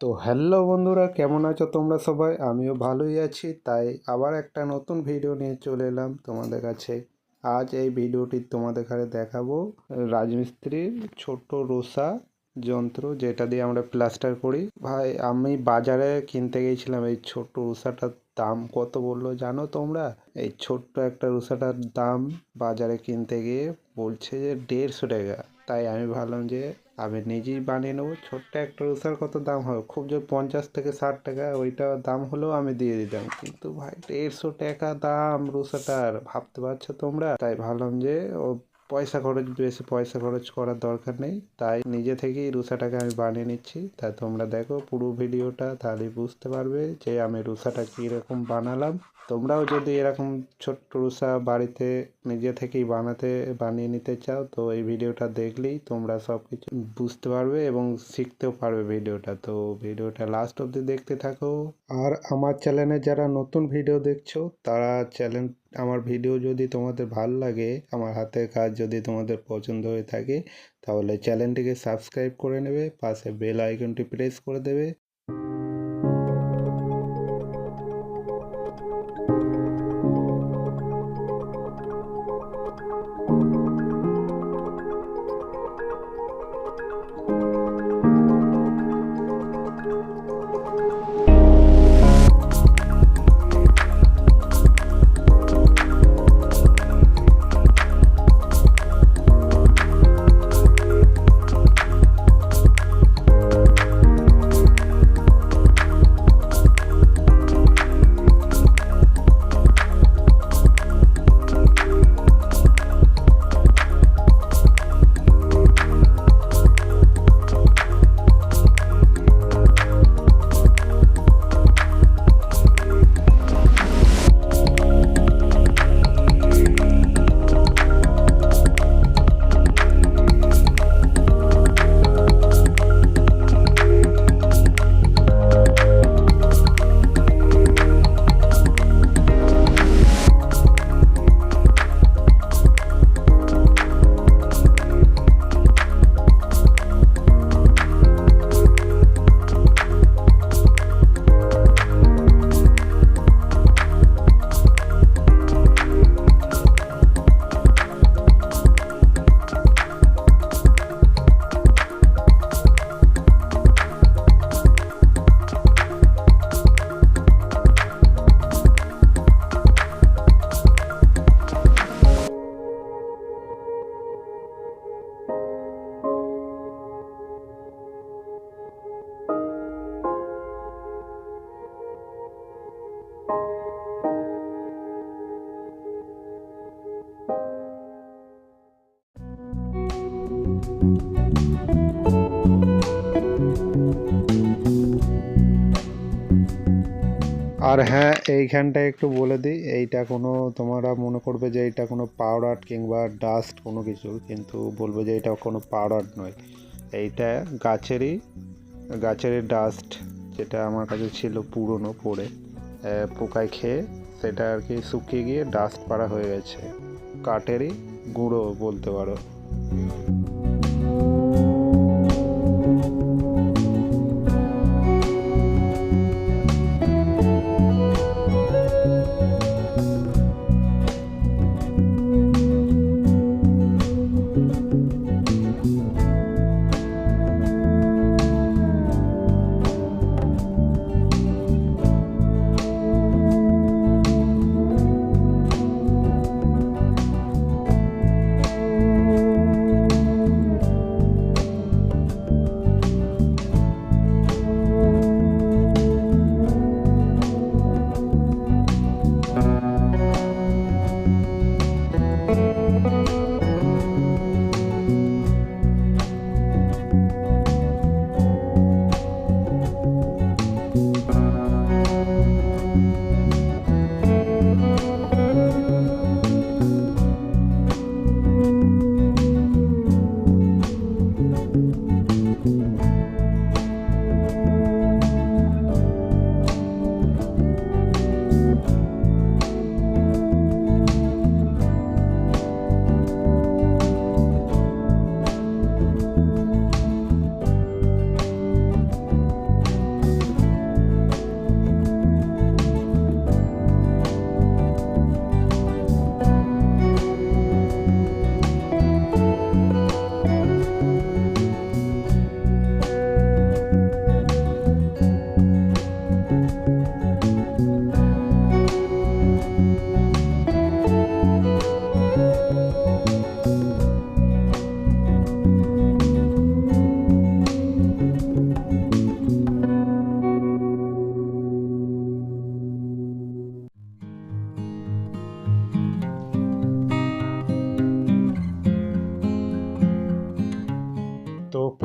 তো হ্যালো বন্ধুরা, কেমন আছো তোমরা সবাই? আমিও ভালোই আছি, তাই আবার একটা নতুন ভিডিও নিয়ে চলে এলাম তোমাদের কাছে। আজ এই ভিডিওটি তোমাদের কাছে দেখাবো। রাজমিস্ত্রির ছোট রোসা যন্ত্র যেটা দিয়ে আমরা প্লাস্টার করি। ভাই, আমি বাজারে কিনতে গিয়েছিলাম এই ছোট রোসাটার দাম কত বলল জানো তোমরা? এই ছোট্ট একটা রোসাটার দাম বাজারে কিনতে গিয়ে বলছে যে দেড়শো টাকা। তাই আমি ভাবলাম যে আমি নিজেই বানিয়ে নেব। ছোট্ট একটা রোসার কত দাম হবে? খুব জোর পঞ্চাশ থেকে ষাট টাকা, ওইটা দাম হলেও আমি দিয়ে দিতাম। কিন্তু ভাই, দেড়শো টাকা দাম রোসাটার ভাবতে পারছ তোমরা? তাই ভাবলাম যে, ও পয়সা খরচ, বেশি পয়সা খরচ করার দরকার নেই। তাই নিজে থেকেই রুসাটাকে আমি বানিয়ে নিচ্ছি। তা তোমরা দেখো পুরো ভিডিওটা তাহলে বুঝতে পারবে যে আমি রুসাটা কীরকম বানালাম। তোমরাও যদি এরকম ছোট্ট রুসা বাড়িতে নিজে থেকেই বানাতে, বানিয়ে নিতে চাও, তো এই ভিডিওটা দেখলেই তোমরা সব কিছু বুঝতে পারবে এবং শিখতেও পারবে ভিডিওটা। তো ভিডিওটা লাস্ট অবধি দেখতে থাকো। আর আমার চ্যানেলে যারা নতুন ভিডিও দেখছ, তারা চ্যানেল আমার ভিডিও যদি তোমাদের ভালো লাগে, আমার হাতের কাজ যদি তোমাদের পছন্দ হয়ে থাকে, তাহলে চ্যানেলটিকে সাবস্ক্রাইব করে নেবে, পাশে বেল আইকনটি প্রেস করে দেবে। আর হ্যাঁ এইখানটা একটু বলে দিই, এইটা কোনো তোমরা মনে করবে যে এইটা কোনো পাউডার কিংবা ডাস্ট কোনো কিছু, কিন্তু বলব যে এটা কোনো পাউডার নয়। এইটা গাছেরই গাছেরই ডাস্ট যেটা আমার কাছে ছিল পুরনো পড়ে পোকায় খেয়ে সেটা আর কি শুকিয়ে গিয়ে ডাস্ট পাড়া হয়ে গেছে। কাঠেরই গুঁড়ো বলতে পারো।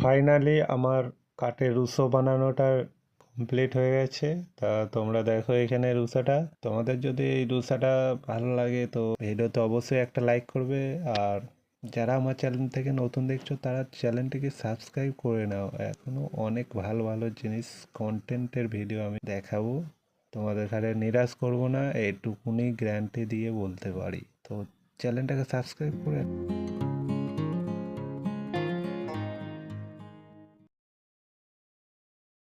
ফাইনালি আমার কাঠের রুশো বানানোটা কমপ্লিট হয়ে গেছে। তা তোমরা দেখো এখানে রুসাটা। তোমাদের যদি এই রুসাটা ভালো লাগে তো ভিডিওতে অবশ্যই একটা লাইক করবে। আর যারা আমার চ্যানেল থেকে নতুন দেখছ, তারা চ্যানেলটিকে সাবস্ক্রাইব করে নাও। এখনও অনেক ভালো ভালো জিনিস কন্টেন্টের ভিডিও আমি দেখাবো। তোমাদের খালে নিরাশ করব না, এইটুকুনি গ্যারান্টি দিয়ে বলতে পারি। তো চ্যানেলটাকে সাবস্ক্রাইব করে